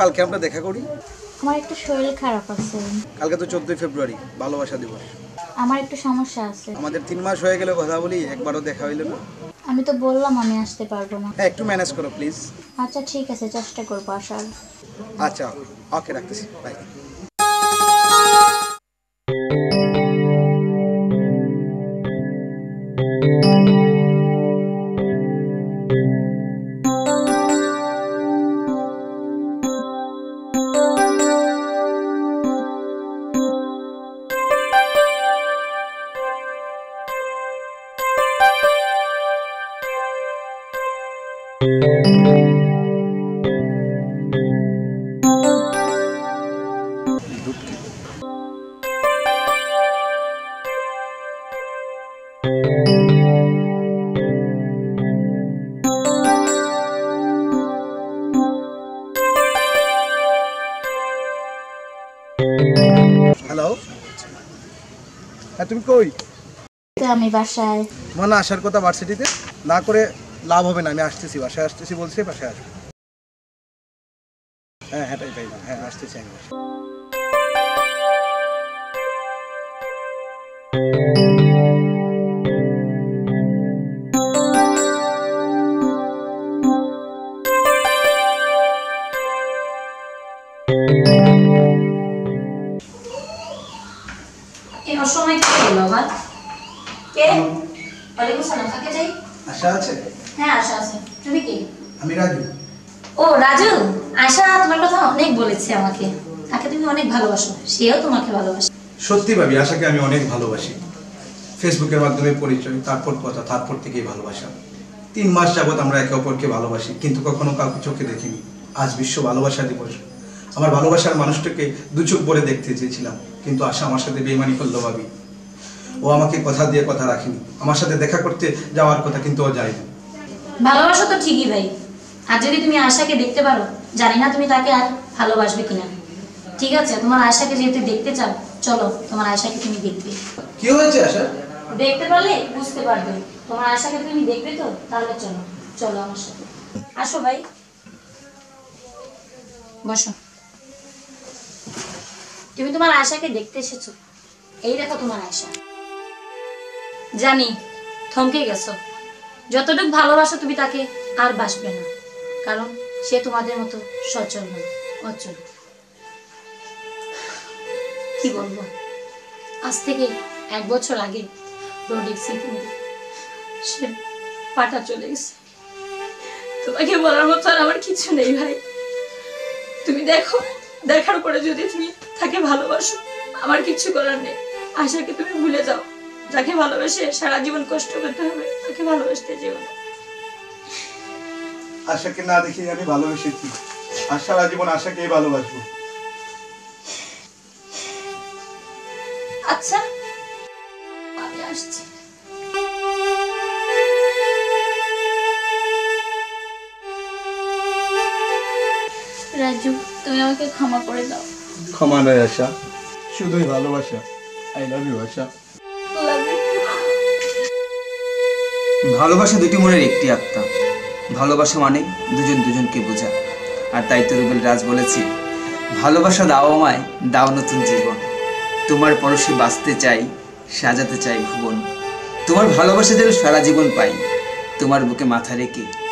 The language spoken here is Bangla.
কালকে আমরা দেখা করি। আমার একটু শরীর খারাপ আছে। কালকে তো চোদ্দোই ফেব্রুয়ারি ভালোবাসা দিবস। আমার একটু সমস্যা আছে। আমাদের তিন মাস হয়ে গেল কথা বলি একবারও দেখা হইল না। আমি তো বললাম আমি আসতে পারব না। হ্যাঁ একটু ম্যানেজ করো প্লিজ আচ্ছা ঠিক আছে চেষ্টা করব আসার। আচ্ছা ওকে রাখতেছি। বাই হ্যালো হ্যাঁ তুমি কই? আমি বাসায়। মনে আসার কথা ভার্সিটিতে না করে লাভ হবে না আমি আসতেছি বাসায় আসতেছি বলছি বাসায় আসব। হ্যাঁ হ্যাঁ তাই তাই হ্যাঁ আসতেছি আমি। অসময় কি হলো কে? ওয়ালাইকুম সালাম কাকে যাই আশা আছে? হ্যাঁ আশা আছে। তুমি কি? আমি রাজু। ও রাজু? আশা তোমার কথা অনেক বলেছে আমাকে। তাকে তুমি অনেক ভালোবাসো। সেও তোমাকে ভালোবাসে। সত্যি ভাবি আশাকে আমি অনেক ভালোবাসি। ফেসবুকের মাধ্যমে পরিচয় তারপর কথা তারপর থেকেই ভালোবাসা। তিন মাস যাবত আমরা একে অপরকে ভালোবাসি কিন্তু কখনো কাউকে চোখে দেখিনি। আজ বিশ্ব ভালোবাসা দিবস। আমার ভালোবাসার মানুষটাকে দু চোখ ভরে দেখতে চেয়েছিলাম কিন্তু আশা আমার সাথে বেমানি করল ভাবি। ও আমাকে কথা দিয়ে কথা রাখেনি। আমার সাথে দেখা করতে যাওয়ার কথা কিন্তু ও যায়নি। ভালোবাসো তো ঠিকই ভাই। আর যদি তুমি আশাকে দেখতে পারো জানি না তুমি তাকে আর ভালোবাসবে কিনা। ঠিক আছে তোমার আশাকে যেহেতু দেখতে চাও চলো তোমার আশাকে তুমি দেখবে। কি হয়েছে আশা? দেখতে পারলে বুঝতে পারবে। তোমার আশাকে তুমি দেখবে তো? তাহলে চলো চলো আমার সাথে। আসো ভাই। বসো। তুমি তোমার আশাকে দেখতে এসেছ। এই দেখো তোমার আশা। জানি থমকে গেছো। যতটুকু ভালোবাসো তুমি তাকে আর বাসবে না। কারণ সে তোমাদের মতো সচল নয়, অচল। কি বলব? আজ থেকে এক বছর আগে রোড অ্যাক্সিডেন্টে সে পাটা চলে গেছে। তোমাকে বলার মতো আর আমার কিছু নেই ভাই। তুমি দেখো, দেখার পরে যদি তুমি তাকে ভালোবাসো, আমার কিছু করার নেই। আশাকে তুমি ভুলে যাও। যাকে ভালোবেসে সারা জীবন কষ্ট করতে হবে তাকে ভালোবাসতে যেও না। আশাকে না দেখে আমি ভালোবেসেছি। আর সারা জীবন আশাকেই ভালোবাসবো। আচ্ছা আমি আসছি। রাজু তুমি আমাকে ক্ষমা করে দাও। ক্ষমা নয় আশা। শুধুই ভালোবাসা। আই লাভ ইউ আশা। ভালোবাসা দুটি মনের একটি আত্মা। ভালোবাসা মানে দুজন দুজনকে বোঝা। আর তাই তো রুবেল রাজ বলেছে, ভালোবাসা দাও আমায়, দাও নতুন জীবন। তোমার পরশে বাঁচতে চাই, সাজাতে চাই ভুবন। তোমার ভালোবাসা যেন সারা জীবন পাই, তোমার বুকে মাথা রেখে